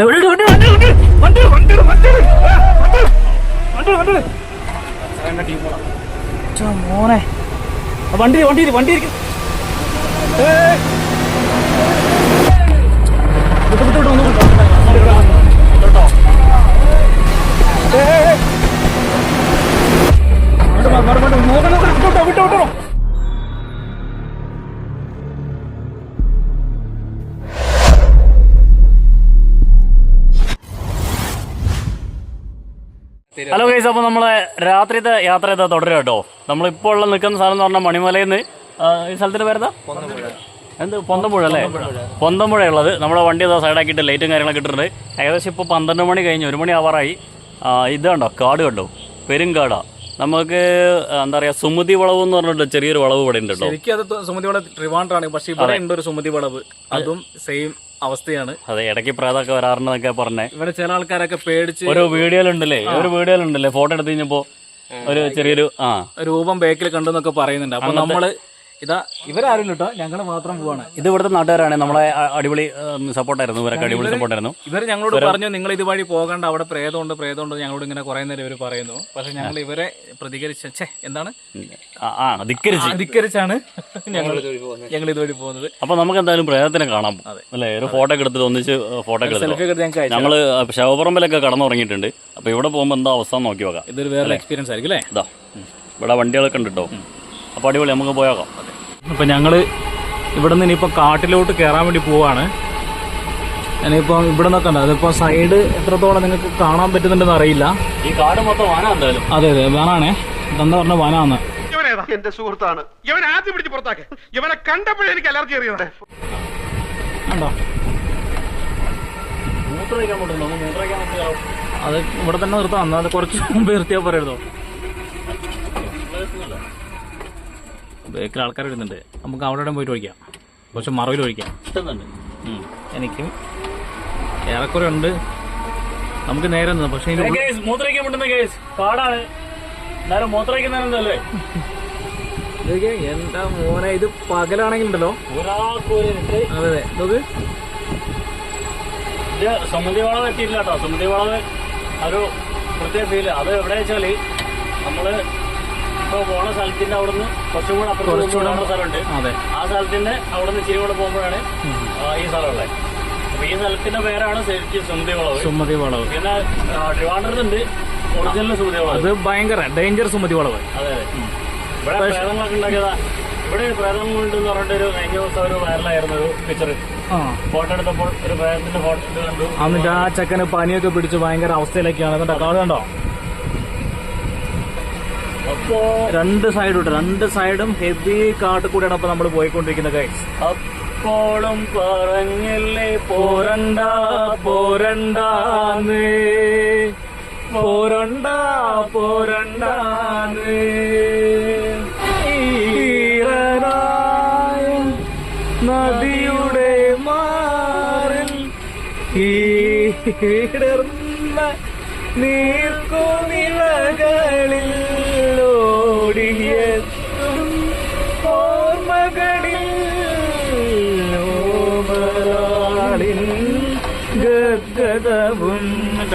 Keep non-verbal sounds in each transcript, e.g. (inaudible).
എവിടെ വണ്ടി വണ്ടി വണ്ടി. വണ്ടി വണ്ടി വണ്ടി വണ്ടി. വണ്ടി മോനെ. വണ്ടി വണ്ടി വണ്ടി ഇരിക്കും. വിട്ടു വിട്ടോ വിട്ടു. ഹലോ ഗൈസ് അപ്പോൾ നമ്മളെ രാത്രിത്തെ യാത്ര ചെയ്താൽ തുടരുക കേട്ടോ. നമ്മളിപ്പോൾ ഉള്ള നിൽക്കുന്ന സ്ഥലം എന്ന് പറഞ്ഞാൽ മണിമലയിൽ നിന്ന് ഈ സ്ഥലത്തിന്റെ പേരെന്താ? എന്ത്? പൊന്തമ്പുഴ അല്ലേ? പൊന്തമ്പുഴ ഉള്ളത്. നമ്മുടെ വണ്ടി ഇതാ സൈഡാക്കിയിട്ട് ലൈറ്റും കാര്യങ്ങളൊക്കെ ഇട്ടിട്ടുണ്ട്. ഏകദേശം ഇപ്പോൾ പന്ത്രണ്ട് മണി കഴിഞ്ഞ് ഒരു മണി ആവാറായി ഇത് കണ്ടോ? കാട് കണ്ടോ? പെരുങ്കാടാണ് നമുക്ക് എന്താ പറയുക സുമതി വളവ് എന്ന് പറഞ്ഞിട്ട് ചെറിയൊരു വളവ് ഇവിടെ ഉണ്ട് കേട്ടോ. ശരിക്കും അത് സുമതി വളവ് ട്രിവാൻഡ്രാണ് പക്ഷേ ഇവിടെ ഉണ്ട് ഒരു സുമതി വളവ്. അതും. സെയിം അവസ്ഥയാണ്. അതെ ഇടയ്ക്ക് പ്രേതമൊക്കെ വരാറുണ്ടെന്നൊക്കെ പറഞ്ഞേ. ഇവിടെ ചില ആൾക്കാരൊക്കെ പേടിച്ച് ഒരു വീഡിയോയിലുണ്ടല്ലേ? ഒരു വീഡിയോയിലുണ്ടല്ലേ? ഫോട്ടോ എടുത്ത് കഴിഞ്ഞപ്പോ ഒരു ചെറിയൊരു ആ. രൂപം ബേക്കിൽ കണ്ടെന്നൊക്കെ പറയുന്നുണ്ട്. അപ്പൊ നമ്മൾ ഇതാ ഇവരാരും കേട്ടോ ഞങ്ങൾ മാത്രം പോവാണ്. ഇത് ഇവിടുത്തെ നാട്ടുകാരാണ്. നമ്മളെ അടിപൊളി സപ്പോർട്ടായിരുന്നു. ഇവരൊക്കെ അടിപൊളി സപ്പോർട്ടായിരുന്നു. ഇവർ ഞങ്ങളോട് പറഞ്ഞു നിങ്ങൾ ഇതുവഴി പോകണ്ട. അവിടെ പ്രേതമുണ്ട് പ്രേതമുണ്ട് ഞങ്ങളോട് ഇങ്ങനെ കുറെ നേരം ഇവർ പറയുന്നു. പക്ഷെ ഞങ്ങൾ ഇവരെ പ്രതികരിച്ച ഛേ എന്താണ്? ആ, ആ ധിക്കരിച്ച്. അധികരിച്ചാണ് ഞങ്ങൾ ഞങ്ങൾ ഇതുവഴി പോകുന്നത്. അപ്പൊ നമുക്ക് എന്തായാലും പ്രേതത്തിനെ കാണാം. അല്ലേ? ഒരു ഫോട്ടോ ഒക്കെ എടുത്തിട്ട് ഒന്നിച്ച് ഫോട്ടോ ഒക്കെ എടുത്തു? ഞങ്ങൾ ശവപ്പറമ്പിലൊക്കെ കടന്നുറങ്ങിയിട്ടുണ്ട്. അപ്പൊ ഇവിടെ പോകുമ്പോൾ എന്താ അവസ്ഥ എന്ന് നോക്കി നോക്കാം ഇതൊരു വേറെ എക്സ്പീരിയൻസ് ആയിരിക്കും അല്ലേ? ഇതാ ഇവിടെ വണ്ടികളൊക്കെ ഉണ്ട് കേട്ടോ അപ്പൊ അടിപൊളി നമുക്ക് പോയാക്കാം. അപ്പോൾ ഞങ്ങൾ ഇവിടെ നിന്ന് ഇനിയിപ്പോ കാട്ടിലോട്ട് കയറാൻ വേണ്ടി പോവാണ്. ഞാനിപ്പോൾ ഇവിടെ നിന്നൊക്കെ ഉണ്ട്. അതിപ്പോൾ സൈഡ് എത്രത്തോളം നിങ്ങൾക്ക് കാണാൻ പറ്റുന്നുണ്ടെന്ന് അറിയില്ല. ഈ കാട് മൊത്തം വന എന്തായാലും. അതെ അതെ. വനാണേ. എന്താ പറഞ്ഞ വനാന്ന്? എന്റെ സുഹൃത്താണ്. ഇവൻ ആദ്യം പിടിച്ച് പുറത്താക്ക്. ഇവനെ കണ്ടപ്പോഴേ എനിക്ക് അലർജി പറ്റുന്നു നമുക്ക് അത് ഇവിടെ തന്നെ നിർത്താം. എന്നാൽ കുറച്ച് മുമ്പ് നിർത്തിയാൽ പറയരുതോ ബേക്കിൽ ആൾക്കാർ വരുന്നുണ്ട്. നമുക്ക് അവിടെ പോയിട്ട് ഒഴിക്കാം. പക്ഷെ മറവിൽ ഒഴിക്കാം. കിട്ടുന്നുണ്ട്. എനിക്കും ഏറെക്കുറെ ഉണ്ട്. നമുക്ക് നേരെ പക്ഷേ കേസ് എന്നാലും എന്താ മോനെ ഇത് പകലാണെങ്കിൽ ഉണ്ടല്ലോ ഒരാൾക്കൊരു അതെ അതെ. നോക്ക് ഇത് സമുദ്ര വളവ് എത്തിയില്ല കേട്ടോ. സമുദ്ര വളവ് ഒരു പ്രത്യേക ഫീൽ അത് എവിടെ വെച്ചാൽ നമ്മൾ ഇപ്പൊ പോണ സ്ഥലത്തിന്റെ അവിടുന്ന് കുറച്ചും കൂടെ അപ്പുറത്ത് സ്ഥലമുണ്ട്. ആ സ്ഥലത്തിന്റെ അവിടുന്ന് ഇച്ചിരി കൂടെ പോകുമ്പോഴാണ് ഈ സ്ഥലമുള്ളത്. അപ്പൊ ഈ സ്ഥലത്തിന്റെ പേരാണ് ശരിക്കും സുമതി വളവ് സുമതി വളവ് പിന്നെ ട്രിവാൻഡ്രത്തുണ്ട് ഒറിജിനൽ സുമതി വളവ് അത് ഭയങ്കര ഡേഞ്ചർ സുമതി വളവ് അതെ. ഇവിടെ പ്രേതങ്ങളൊക്കെ ഉണ്ടാക്കിയതാ. ഇവിടെ പ്രേതങ്ങളുണ്ടെന്ന് പറഞ്ഞിട്ട് ഒരു കഴിഞ്ഞ ദിവസം ഒരു വൈറലായിരുന്നു ഒരു പിക്ചർ ഫോട്ടോ എടുത്തപ്പോൾ ഒരു പ്രേതത്തിന്റെ ഫോട്ടോ കണ്ടു. എന്നിട്ട് ആ ചെക്കന് പനിയൊക്കെ പിടിച്ച് ഭയങ്കര അവസ്ഥയിലൊക്കെയാണ് എന്നിട്ട് കാട് കണ്ടോ? രണ്ട് സൈഡും ഉണ്ട്. രണ്ട് സൈഡും ഹെവി കാട്ട് കൂടെയാണ് അപ്പൊ നമ്മൾ പോയിക്കൊണ്ടിരിക്കുന്നത് ഗൈസ് അപ്പോഴും പറഞ്ഞില്ലേ പോരണ്ട പോരണ്ട പോരണ്ട ഈറനായ നദിയുടെ മാറിൽ ഈ നീർക്കുമിളകളിൽ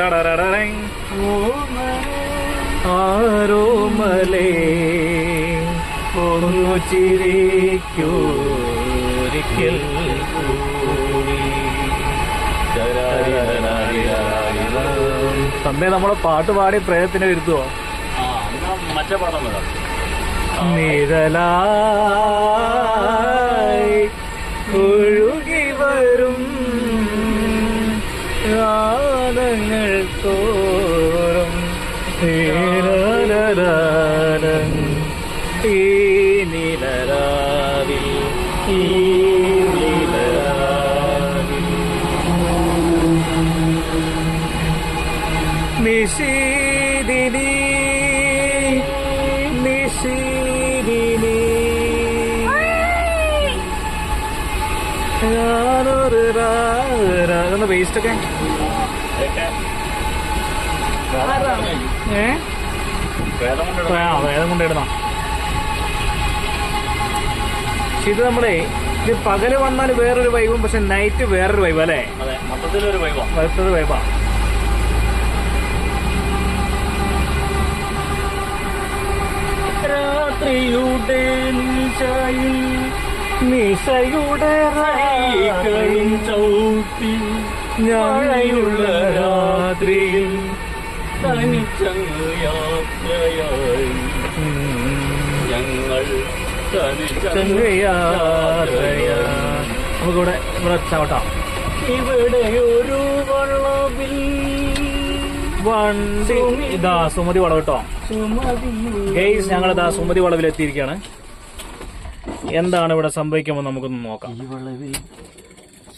ടടടടടൈ. ആരോമലേ ഒന്നു ചിരിക്കൂരിക്കൽ തന്നെ നമ്മളെ പാട്ട് പാടി പ്രേതത്തിനെ വരുത്തുവോ മറ്റേ പടം നിഴലായി ഒഴുകി വരും. ഗാനങ്ങൾ തോറും തീരരാ വേസ്റ്റ് ഒക്കെ ഏ പ്രേതം കൊണ്ട് വേദം കൊണ്ടിടുന്ന ഇത് നമ്മളെ ഇത് പകൽ വന്നാൽ വേറൊരു വൈബും പക്ഷെ നൈറ്റ് വേറൊരു വൈബ് അല്ലേ? മൊത്തത്തിലൊരു വൈബാ മൊത്തത്തിൽ വൈബാ രാത്രിയുടെ നിശയുടെ ചവിട്ടി ഞാനുള്ള രാത്രിയിൽ തനിച്ചങ്ങ് യാത്രയായി ഞങ്ങൾ തനിച്ചങ്ങ് യാത്രയാ. നമുക്കിവിടെ ഇവിടെ ചവിട്ടാം ഇവിടെ ഒരു വളവിൽ വണ്ടി ഇതാ സുമതി വളവ് കേട്ടോ. ഗെയ്സ് ഞങ്ങൾ ഇതാ സുമതി വളവിൽ എത്തിയിരിക്കുകയാണ് എന്താണ് ഇവിടെ സംഭവിക്കുമ്പോൾ നമുക്കൊന്ന് നോക്കാം.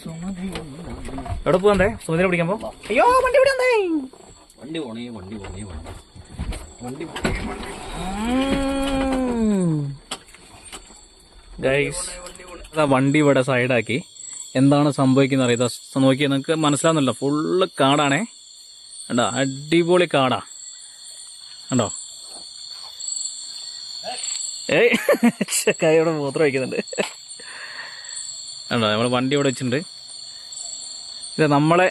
എവിടെ പോകണ്ടേ സുമതിനെ പിടിക്കാൻ പോ. അയ്യോ വണ്ടി ഇവിടെ വണ്ടി പോണേ വണ്ടി പോണേ വണ്ടി. ഗൈസ് വണ്ടി ഇവിടെ സൈഡാക്കി. എന്താണ് സംഭവിക്കുന്നത് അറിയാം? നോക്കിയാൽ നിങ്ങൾക്ക് മനസ്സിലാവുന്നില്ല. ഫുള്ള് കാടാണേ. കണ്ടോ? അടിപൊളി കാടാ. കണ്ടോ? ഏയ്. (laughs) കൈ കൈയോടെ മൂത്രം വയ്ക്കുന്നുണ്ട് കണ്ടോ? നമ്മൾ വണ്ടി ഇവിടെ വെച്ചിട്ടുണ്ട്. ഇത് നമ്മളെ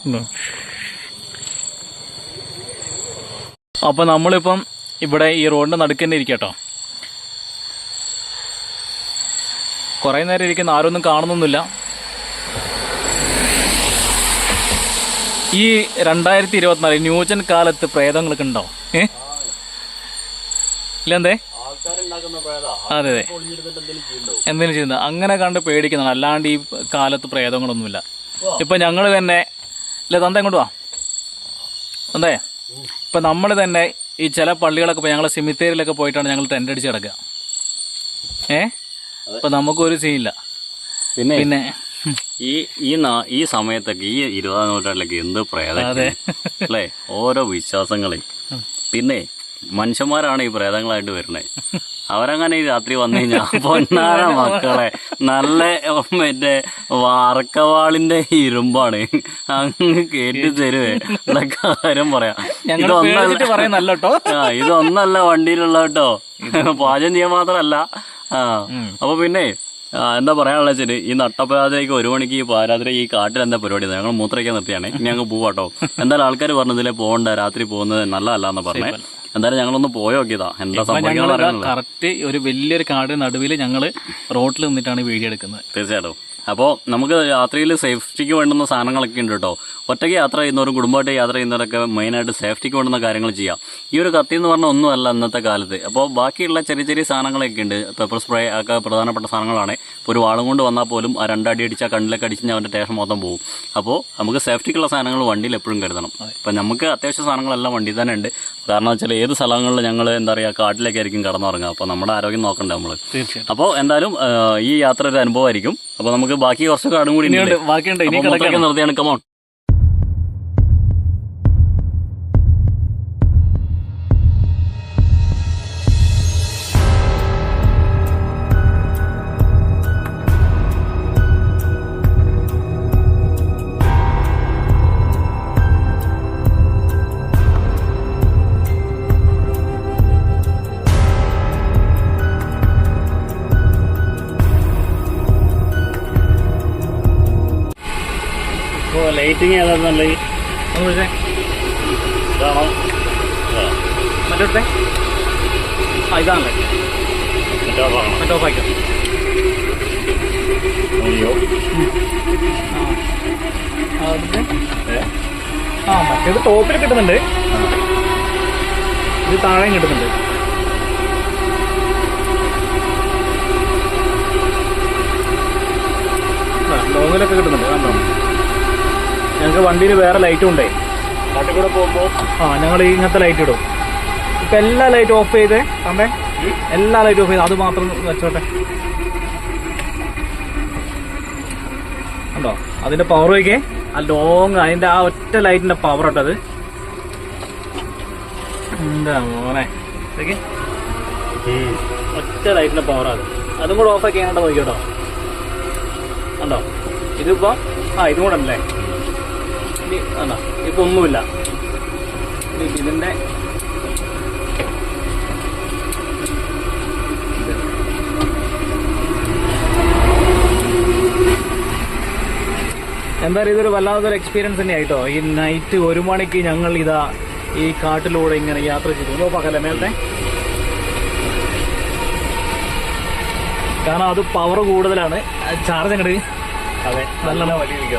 അപ്പോൾ അപ്പൊ നമ്മളിപ്പം ഇവിടെ ഈ റോഡിന് നടുക്കന്നെ ഇരിക്കട്ടോ കുറെ നേരം ഇരിക്കുന്ന ആരൊന്നും കാണുന്നൊന്നുമില്ല. ഈ രണ്ടായിരത്തി ഇരുപത്തിനാല് ന്യൂജൻ കാലത്ത് പ്രേതങ്ങളൊക്കെ ഉണ്ടോ? ഏ? ഇല്ലെന്തേ? അതെ അതെ. എന്തിനു എന്തെങ്കിലും ചെയ്യുന്നത് അങ്ങനെ കണ്ട് പേടിക്കുന്നതാണ്. അല്ലാണ്ട് ഈ കാലത്ത് പ്രേതങ്ങളൊന്നുമില്ല. ഇപ്പൊ ഞങ്ങൾ തന്നെ ഇല്ല തന്ത എങ്ങോട്ട് വാ. തന്തേ ഇപ്പൊ നമ്മൾ തന്നെ ഈ ചില പള്ളികളൊക്കെ ഇപ്പൊ ഞങ്ങളെ സിമിത്തേരിയിലൊക്കെ പോയിട്ടാണ് ഞങ്ങൾ ടെന്റ് അടിച്ച് കിടക്കുക. ഏ? ഇപ്പൊ നമുക്കൊരു സീനില്ല. പിന്നെ പിന്നെ ഈ ഈ ഈ സമയത്തൊക്കെ ഈ ഇരുപതാം നൂറ്റാണ്ടിലൊക്കെ എന്ത് പ്രേതം അല്ലേ? ഓരോ വിശ്വാസങ്ങളെ പിന്നെ മനുഷ്യന്മാരാണ് ഈ പ്രേതങ്ങളായിട്ട് വരുന്നത് അവരങ്ങനെ ഈ രാത്രി വന്നു കഴിഞ്ഞാൽ പൊന്നാര മക്കളെ. നല്ല മറ്റേ വാർക്കവാളിന്റെ ഇരുമ്പാണ്. അങ്ങ് കേറ്റി തരുവേ. ഉള്ള കാര്യം പറയാം. കേട്ടോ. ആ ഇതൊന്നല്ല വണ്ടിയിലുള്ള കേട്ടോ. പാചകം ചെയ്യാൻ മാത്രമല്ല. ആ അപ്പൊ പിന്നെ എന്താ പറയാനുള്ള വെച്ചാൽ ഈ നട്ടപ്പരാതിരയ്ക്ക് ഒരു മണിക്ക് ഈ പാരാതിര ഈ കാട്ടിൽ എന്താ പരിപാടി ഞങ്ങൾ മൂത്രയ്ക്കാൻ നിർത്തിയാണ്. ഇനി ഞങ്ങൾ പോവാട്ടോ എന്തായാലും ആൾക്കാർ പറഞ്ഞതിലെ പോകണ്ട. രാത്രി പോകുന്നത് നല്ലതല്ല എന്ന് പറഞ്ഞേ എന്തായാലും ഞങ്ങളൊന്ന് പോയോക്കിയതാ എന്താ സംഭവിക്കുന്നത് അറിയാനുള്ള കറക്റ്റ് ഒരു വലിയൊരു കാട് നടുവിൽ ഞങ്ങൾ റോട്ടിൽ നിന്നിട്ടാണ് വീഡിയോ എടുക്കുന്നത്. തീർച്ചയായിട്ടും. അപ്പോൾ നമുക്ക് രാത്രിയിൽ സേഫ്റ്റിക്ക് വേണ്ടുന്ന സാധനങ്ങളൊക്കെ ഉണ്ട് കേട്ടോ ഒറ്റയ്ക്ക് യാത്ര ചെയ്യുന്നവരും കുടുംബമായിട്ട് യാത്ര ചെയ്യുന്നവരൊക്കെ മെയിനായിട്ട് സേഫ്റ്റിക്ക് വേണ്ടുന്ന കാര്യങ്ങൾ ചെയ്യാം. ഈ ഒരു കത്തി എന്ന് പറഞ്ഞാൽ ഒന്നുമല്ല ഇന്നത്തെ കാലത്ത്. അപ്പോൾ ബാക്കിയുള്ള ചെറിയ ചെറിയ സാധനങ്ങളൊക്കെ ഉണ്ട്. പെപ്പർ സ്പ്രേ ഒക്കെ പ്രധാനപ്പെട്ട സാധനങ്ങളാണ്. ഇപ്പോൾ ഒരു വാളും കൊണ്ട് വന്നാൽ പോലും ആ രണ്ടടി അടിച്ചാൽ കണ്ണിലൊക്കെ അടിച്ച് അവന്റെ ടേഷൻ മൊത്തം പോകും അപ്പോൾ നമുക്ക് സേഫ്റ്റിക്കുള്ള സാധനങ്ങൾ വണ്ടിയിൽ എപ്പോഴും കരുതണം. അപ്പം നമുക്ക് അത്യാവശ്യ സാധനങ്ങളെല്ലാം വണ്ടിയിൽ തന്നെ ഉണ്ട്. കാരണം വെച്ചാൽ ഏത് സ്ഥലങ്ങളിൽ ഞങ്ങൾ എന്താ പറയുക കാട്ടിലേക്കായിരിക്കും കടന്നുറങ്ങുക. അപ്പോൾ നമ്മുടെ ആരോഗ്യം നോക്കണ്ടേ നമ്മൾ അപ്പോൾ എന്തായാലും ഈ യാത്ര ഒരു അനുഭവമായിരിക്കും. അപ്പോൾ നമുക്ക് ബാക്കി കുറച്ച് കാടും കൂടി ബാക്കിയുണ്ട്. ഇനി നിർത്തിയാണ്. കമോൺ ഇപ്പോൾ ലൈറ്റിങ് ഏതാ നല്ലത്? ഒന്ന് വിളിച്ചേ ഇതാണോ മറ്റേ ആ ഇതാണല്ലേ മറ്റേ അയ്യോ? ആ. മറ്റേത് ടോപ്പിൽ കിട്ടുന്നുണ്ട്. ഇത് താഴെയും കിട്ടുന്നുണ്ട്. ലോങ്ങിലൊക്കെ കിട്ടുന്നുണ്ട്. കണ്ടോ? ഞങ്ങൾക്ക് വണ്ടിയിൽ വേറെ ലൈറ്റും ഉണ്ടേ. കാട്ടിൽ കൂടെ പോകുമ്പോൾ ആ ഞങ്ങൾ ഇങ്ങനത്തെ ലൈറ്റ് ഇടും. ഇപ്പം എല്ലാ ലൈറ്റും ഓഫ് ചെയ്തേ കണ്ടേ എല്ലാ ലൈറ്റും ഓഫ് ചെയ്ത് അത് മാത്രം വെച്ചോട്ടെ. ഉണ്ടോ അതിന്റെ പവർ വയ്ക്കേ ആ ലോങ് അതിന്റെ ആ ഒറ്റ ലൈറ്റിന്റെ പവർ ഇട്ടത് എന്താ മോനെ? ഒറ്റ ലൈറ്റിന്റെ പവർ അത് അതും കൂടെ ഓഫ് ആക്കി അങ്ങോട്ട് നോക്കിയോട്ടോ. ഉണ്ടോ ഇതിപ്പോ ആ ഇതും കൂടെ ഉണ്ടല്ലേ? ഇനി കണ്ടോ ഇപ്പൊ ഒന്നുമില്ല. ഇതിന്റെ എന്തായാലും ഇതൊരു വല്ലാത്തൊരു എക്സ്പീരിയൻസ് തന്നെ ആയിട്ടോ ഈ നൈറ്റ് ഒരു മണിക്ക് ഞങ്ങൾ ഇതാ ഈ കാട്ടിലൂടെ ഇങ്ങനെ യാത്ര ചെയ്തു. പകല മേലത്തെ കാരണം അത് പവർ കൂടുതലാണ്. ചാർജ് അങ്ങോട്ട് അതെ നല്ല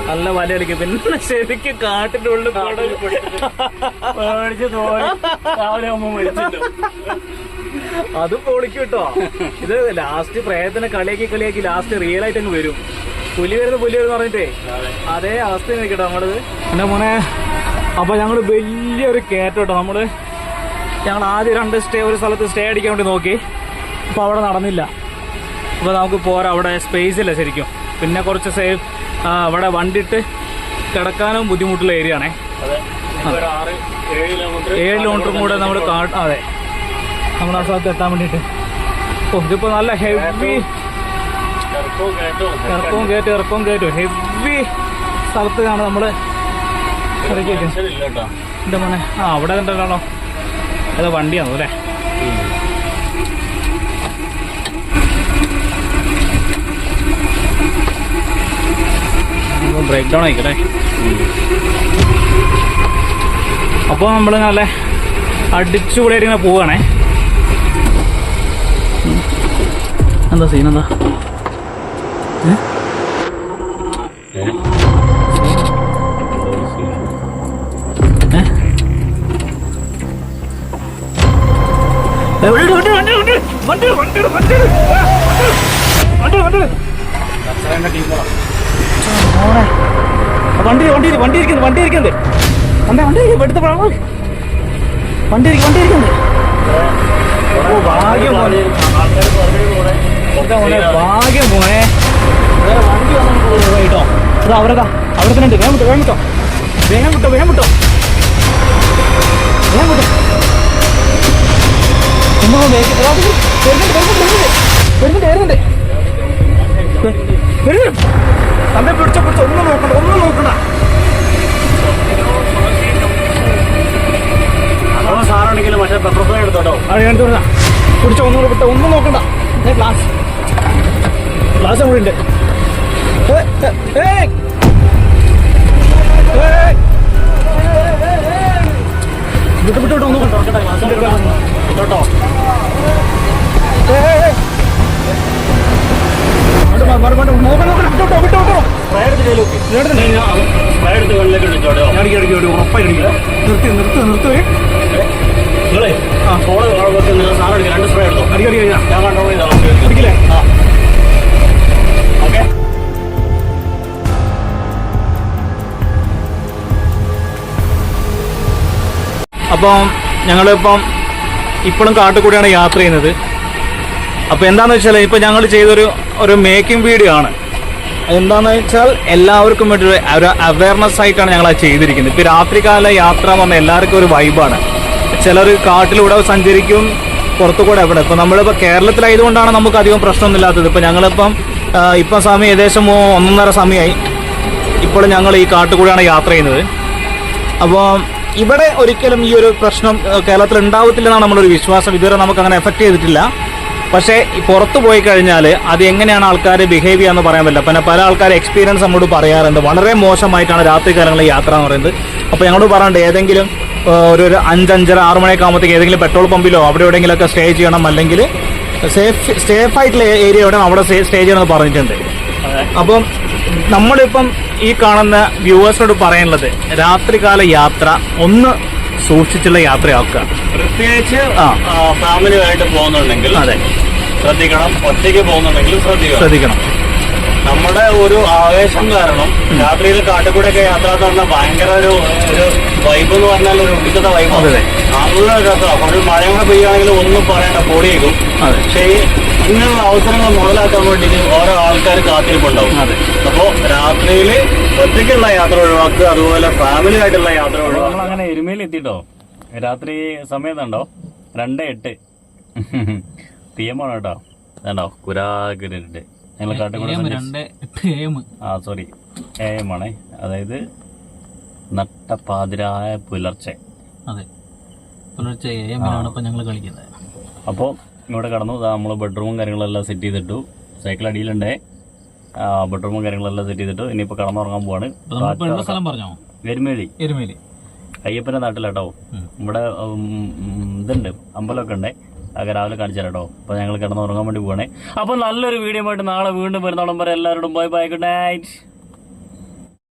നല്ല വല കളിക്കും പിന്നെ ശരിക്കും കാട്ടിന്റെ ഉള്ളിൽ അത് പൊളിക്കും കേട്ടോ ഇത് ലാസ്റ്റ് പ്രേതത്തിന് കളിയാക്കി കളിയാക്കി ലാസ്റ്റ് റിയൽ ആയിട്ട് അങ്ങ് വരും. പുലി വരുന്ന പുലി വരുന്ന പറഞ്ഞിട്ടേ. അതേ. അവസ്ഥ നിൽക്കട്ടോ നമ്മളത് എന്റെ മോനെ അപ്പൊ ഞങ്ങൾ വലിയൊരു കേറ്റം കേട്ടോ നമ്മൾ ഞങ്ങൾ ആദ്യം രണ്ട് സ്റ്റേ ഒരു സ്ഥലത്ത് സ്റ്റേ അടിക്കാൻ വേണ്ടി നോക്കി. അപ്പൊ അവിടെ നടന്നില്ല. അപ്പൊ നമുക്ക് പോരാ അവിടെ സ്പേസ് ഇല്ല ശരിക്കും. പിന്നെ കുറച്ച് സേഫ്. അവിടെ വണ്ടിട്ട് കിടക്കാനും ബുദ്ധിമുട്ടുള്ള ഏരിയ ആണേ. ഏഴ് കിലോമീറ്റർ കൂടെ നമ്മൾ അതെ. നമ്മൾ ആ സ്ഥലത്ത് എത്താൻ വേണ്ടിയിട്ട്. ഓ ഇതിപ്പോ നല്ല ഹെവി ഇറക്കവും കയറ്റും ഇറക്കവും കയറ്റും ഹെവി സ്ഥലത്താണ് നമ്മൾ ഇറക്കി വെക്കുന്നത് എന്റെ മോനെ? ആ അവിടെ എന്താണോ? ഏതാ വണ്ടിയാണോ അല്ലേ? ബ്രേക്ക് ഡൗൺ ആയിക്കട്ടെ അപ്പോൾ നമ്മൾ നല്ല അടിച്ചുകൂടിയായിട്ട് ഇങ്ങനെ പോവാണേ എന്താ സീൻ എന്താ വണ്ടി, വണ്ടി, വണ്ടി, വണ്ടി, വണ്ടി, വണ്ടി, വണ്ടി, വണ്ടി, വണ്ടി. ആ വണ്ടി വണ്ടി വണ്ടി ഇരിക്കുന്നു വണ്ടി ഇരിക്കുന്നത് എന്താ വണ്ടി എടുത്ത പ്രാവ് വണ്ടി ഇരിക്കും വണ്ടി ഇരിക്കുന്നത് ഓ ഭാഗ്യം മോനെ. മോനെ ഭാഗ്യം മോനെ. വണ്ടി വന്നു കേട്ടോ ഇതാ അവരതാ അവിടെ തന്നെ ഉണ്ട്. വേഗം വിട്ടോ വേഗം വിട്ടോ. വേഗം വിട്ടോ വേഗം വിട്ടോ. വേഗം വിട്ടോ. അത് വരുന്നുണ്ട് വരുന്നുണ്ട് വരുന്നുണ്ട് വരുന്നുണ്ട്. തന്നെ പിടിച്ച പിടിച്ച ഒന്നും നോക്കണ്ട ഒന്ന് നോക്കണ്ട. സാറാണെങ്കിലും പക്ഷേ പ്രൊഫസർ എടുത്തോട്ടോ? എടുത്തു കൊടുത്താ പിടിച്ച ഒന്നും വിട്ട ഒന്ന് നോക്കണ്ട. ക്ലാസ് ക്ലാസ് കൂടെ ഉണ്ട് വിട്ടു വിട്ടു വിട്ടോ ഒന്നും കേട്ടോ കേട്ടോ ക്ലാസ് കേട്ടോ നിർത്തി നിർത്തി നിർത്തി. നിങ്ങളെ ആ. ഫോണ് കാണുമ്പോൾ നിങ്ങൾ സാധനം എടുക്കുക രണ്ട് സ്പ്രേ എടുത്തോ? ഞാൻ കണ്ടോളൂ ഇതാ അടിക്കില്ലേ ആ. ഓക്കെ. അപ്പം ഞങ്ങളിപ്പം ഇപ്പോഴും കാട്ടുകൂടിയാണ് യാത്ര ചെയ്യുന്നത്. അപ്പോൾ എന്താണെന്ന് വെച്ചാൽ ഇപ്പോൾ ഞങ്ങൾ ചെയ്തൊരു ഒരു മേക്കിംഗ് വീഡിയോ ആണ്. എന്താണെന്ന് വെച്ചാൽ എല്ലാവർക്കും വേണ്ടി ഒരു- അവയർനെസ് ആയിട്ടാണ് ഞങ്ങൾ അത് ചെയ്തിരിക്കുന്നത്. ഇപ്പോൾ രാത്രികാല യാത്ര പറഞ്ഞാൽ എല്ലാവർക്കും ഒരു വൈബാണ് ചിലർ കാട്ടിലൂടെ സഞ്ചരിക്കും പുറത്തു കൂടെ എവിടെ. ഇപ്പോൾ നമ്മളിപ്പോൾ കേരളത്തിലായതുകൊണ്ടാണ് നമുക്ക് അധികം പ്രശ്നമൊന്നുമില്ലാത്തത്. ഇപ്പോൾ ഞങ്ങളിപ്പം ഇപ്പം സമയം ഏകദേശം ഒന്നൊന്നര സമയമായി. ഇപ്പോൾ ഞങ്ങൾ ഈ കാട്ടുകൂടെയാണ് യാത്ര ചെയ്യുന്നത്. അപ്പോൾ ഇവിടെ ഒരിക്കലും ഈ ഒരു പ്രശ്നം കേരളത്തിൽ ഉണ്ടാവത്തില്ലെന്നാണ് നമ്മളൊരു വിശ്വാസം. ഇതുവരെ നമുക്ക് അങ്ങനെ എഫക്ട് ചെയ്തിട്ടില്ല. പക്ഷേ പുറത്ത് പോയി കഴിഞ്ഞാൽ അത് എങ്ങനെയാണ് ആൾക്കാർ ബിഹേവ് ചെയ്യാന്ന് പറയാൻ പറ്റില്ല. പിന്നെ പല ആൾക്കാർ എക്സ്പീരിയൻസ് നമ്മളോട് പറയാറുണ്ട്. വളരെ മോശമായിട്ടാണ് രാത്രി കാലങ്ങളിൽ യാത്ര എന്ന് പറയുന്നത്. അപ്പോൾ ഞങ്ങളോട് പറയാറുണ്ട് ഏതെങ്കിലും ഒരു അഞ്ചഞ്ചര ആറ് മണിയൊക്കെ ആകുമ്പോഴത്തേക്ക് ഏതെങ്കിലും പെട്രോൾ പമ്പിലോ അവിടെ എവിടെയെങ്കിലുമൊക്കെ സ്റ്റേ ചെയ്യണം അല്ലെങ്കിൽ സേഫ് സേഫ് ആയിട്ടുള്ള ഏരിയ എവിടെ അവിടെ സ്റ്റേ ചെയ്യണമെന്ന് പറഞ്ഞിട്ടുണ്ട്. അപ്പം നമ്മളിപ്പം ഈ കാണുന്ന വ്യൂവേഴ്സിനോട് പറയാനുള്ളത് രാത്രികാല യാത്ര ഒന്ന് സൂക്ഷിച്ചുള്ള യാത്രയാക്കുക. പ്രത്യേകിച്ച്. ഫാമിലിയായിട്ട് പോകുന്നുണ്ടെങ്കിൽ അതെ. ശ്രദ്ധിക്കണം. ഒറ്റയ്ക്ക് പോകുന്നുണ്ടെങ്കിൽ ശ്രദ്ധിക്കണം. ശ്രദ്ധിക്കണം. നമ്മുടെ ഒരു ആവേശം കാരണം രാത്രിയിൽ കാട്ടുകൂടെയൊക്കെ യാത്ര എന്ന് പറഞ്ഞാൽ ഭയങ്കര ഒരു ഒരു വൈബ് എന്ന് പറഞ്ഞാൽ ഒരു ഒടുക്കത്തെ വൈബ് അതെ. നല്ല രസമാണ് ഒരു മഴ കൂടെ പെയ്യുകയാണെങ്കിൽ ഒന്നും പറയണ്ട പൊടിയേക്കും. പക്ഷേ ഇങ്ങനെയുള്ള അവസരങ്ങൾ മുതലാക്കാൻ വേണ്ടിയിട്ട് ഓരോ ആൾക്കാർ കാത്തിരിപ്പുണ്ടാവും. അതെ. അപ്പോ രാത്രിയിൽ ഒറ്റയ്ക്കുള്ള യാത്ര ഒഴിവാക്കുക അതുപോലെ ഫാമിലി ആയിട്ടുള്ള യാത്ര ഒഴിവാക്കുക എരുമയിൽ എത്തിട്ടോ രാത്രി സമയം ഉണ്ടോ രണ്ട് എട്ട്. തീയമാണ് കേട്ടോ. വേണ്ടോ കുരാകുരുണ്ട് ഞങ്ങൾ കാട്ടുകൂടെ ആ സോറി എ എം ആണേ. അതായത് നട്ടപ്പാതിരായ പുലർച്ചെ. അതെ. പുലർച്ചെ ഏമിനാണ് ഇപ്പൊ ഞങ്ങൾ കളിക്കുന്നത്. അപ്പോൾ ഇവിടെ കടന്നു. നമ്മൾ ബെഡ്റൂമും കാര്യങ്ങളെല്ലാം സെറ്റ് ചെയ്തിട്ടു. സൈക്കിൾ അടിയിലുണ്ടേ. ബെഡ്റൂമും കാര്യങ്ങളെല്ലാം സെറ്റ് ചെയ്തിട്ടു. ഇനിയിപ്പോൾ കടന്നുറങ്ങാൻ പോവാണ്. സ്ഥലം പറഞ്ഞോ? എരുമേലി. എരുമേലി. അയ്യപ്പന്റെ നാട്ടിലാട്ടോ. ഇവിടെ ഇതുണ്ട്. അമ്പലമൊക്കെ ഉണ്ട്. അതൊക്കെ രാവിലെ കാണിച്ചു കേട്ടോ അപ്പോൾ ഞങ്ങൾ കിടന്നുറങ്ങാൻ വേണ്ടി പോവാണേ. അപ്പോൾ നല്ലൊരു വീഡിയോ ആയിട്ട് നാളെ വീണ്ടും വരുന്നോളം വരെ എല്ലാവരോടും ബൈ ബൈ ഗുഡ് നൈറ്റ്.